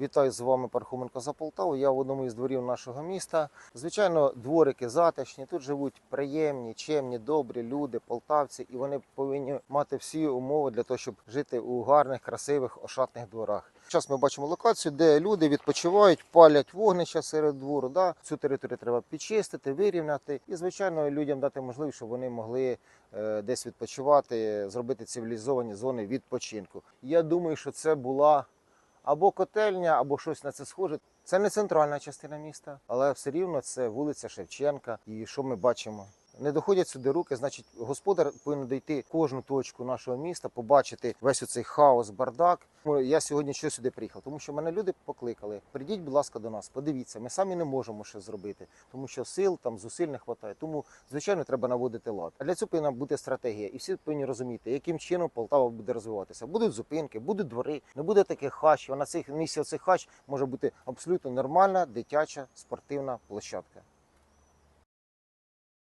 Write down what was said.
Вітаю з вами Пархоменко за Полтаву. Я в одному із дворів нашого міста. Звичайно, дворики затишні. Тут живуть приємні, чемні, добрі люди, полтавці, і вони повинні мати всі умови для того, щоб жити у гарних, красивих, ошатних дворах. Зараз ми бачимо локацію, де люди відпочивають, палять вогнища серед двору. Да? Цю територію треба підчистити, вирівняти і, звичайно, людям дати можливість, щоб вони могли е, десь відпочивати, зробити цивілізовані зони відпочинку. Я думаю, що це була або котельня, або щось на це схоже. Це не центральна частина міста, але все рівно це вулиця Шевченка. І що ми бачимо? Не доходять сюди руки, значить, господар повинен дійти кожну точку нашого міста, побачити весь оцей хаос, бардак. Я сьогодні що сюди приїхав? Тому що мене люди покликали. Прийдіть, будь ласка, до нас, подивіться. Ми самі не можемо ще зробити, тому що сил там зусиль не вистачає. Тому, звичайно, треба наводити лад. А для цього повинна бути стратегія, і всі повинні розуміти, яким чином Полтава буде розвиватися. Будуть зупинки, будуть двори, не буде таких хащів. А на цих місці цих хач може бути абсолютно нормальна дитяча спортивна площадка.